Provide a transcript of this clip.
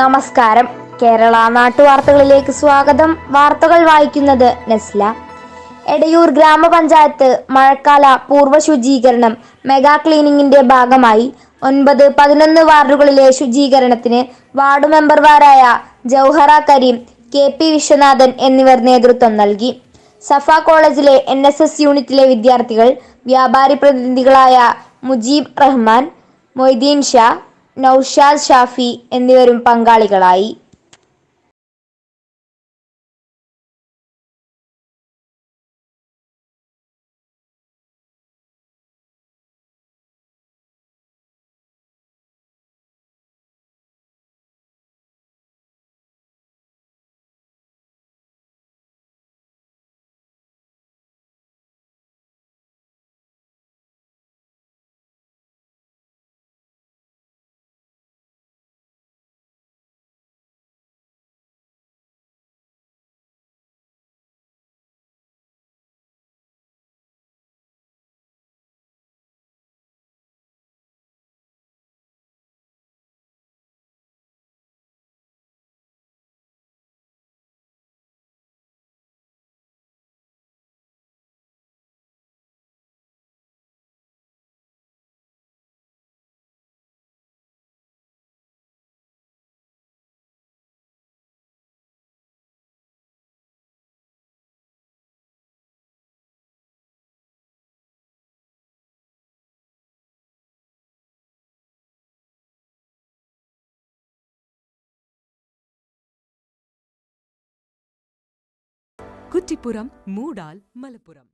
നമസ്കാരം. കേരള നാട്ടുവാർത്തകളിലേക്ക് സ്വാഗതം. വാർത്തകൾ വായിക്കുന്നത് നെസ്ല. എടയൂർ ഗ്രാമപഞ്ചായത്ത് മഴക്കാല പൂർവ ശുചീകരണം മെഗാ ക്ലീനിങ്ങിന്റെ ഭാഗമായി ഒൻപത് പതിനൊന്ന് വാർഡുകളിലെ ശുചീകരണത്തിന് വാർഡ് മെമ്പർമാരായ ജൗഹറ കരീം കെ പി വിശ്വനാഥൻ എന്നിവർ നേതൃത്വം നൽകി. സഫ കോളേജിലെ എൻ എസ് എസ് യൂണിറ്റിലെ വിദ്യാർത്ഥികൾ വ്യാപാരി പ്രതിനിധികളായ മുജീബ് റഹ്മാൻ മൊയ്തീൻ ഷാ നൌഷാദ് ഷാഫി എന്നിവരും പങ്കാളികളായി. குட்டிப்புறம் மூடால் மலப்புறம்